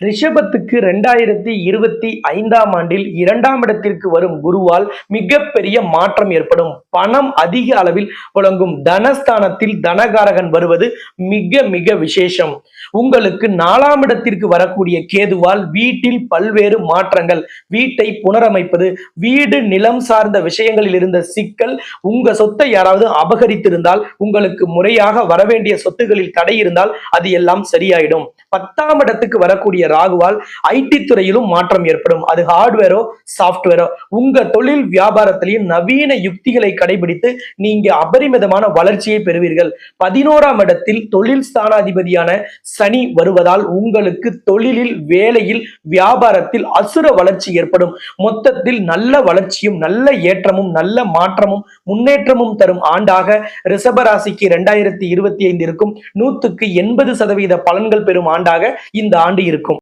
ரிஷபத்துக்கு ரெண்டாயிரத்தி இருபத்தி ஐந்தாம் ஆண்டில் இரண்டாம் இடத்திற்கு வரும் குருவால் மிகப்பெரிய மாற்றம் ஏற்படும். பணம் அதிக அளவில் புழங்கும் தனஸ்தானத்தில் தனகாரகன் வருவது மிக மிக விசேஷம். உங்களுக்கு நாலாம் இடத்திற்கு வரக்கூடிய கேதுவால் வீட்டில் பல்வேறு மாற்றங்கள் வீட்டை புனரமைப்பது வீடு நிலம் சார்ந்த விஷயங்களில் இருந்த சிக்கல் உங்க சொத்தை யாராவது அபகரித்திருந்தால் உங்களுக்கு முறையாக வரவேண்டிய சொத்துகளில் தடை இருந்தால் அது எல்லாம் சரியாயிடும். பத்தாம் இடத்துக்கு வரக்கூடிய ராகுவால் ஐடி துறையிலும் மாற்றம் ஏற்படும். அது ஹார்ட்வேரோ சாஃப்ட்வேரோ உங்க தொழில் வியாபாரத்திலையும் நவீன யுக்திகளை கடைபிடித்து நீங்க அபரிமிதமான வளர்ச்சியை பெறுவீர்கள். பதினோராம் இடத்தில் தொழில் ஸ்தானாதிபதியான சனி வருவதால் உங்களுக்கு தொழிலில் வேலையில் வியாபாரத்தில் அசுர வளர்ச்சி ஏற்படும். மொத்தத்தில் நல்ல வளர்ச்சியும் நல்ல ஏற்றமும் நல்ல மாற்றமும் முன்னேற்றமும் தரும் ஆண்டாக ரிஷபராசிக்கு இரண்டாயிரத்தி இருபத்தி ஐந்து இருக்கும். நூத்துக்கு எண்பது சதவீத பலன்கள் பெறும் ஆண்டாக இந்த ஆண்டு இருக்கும்.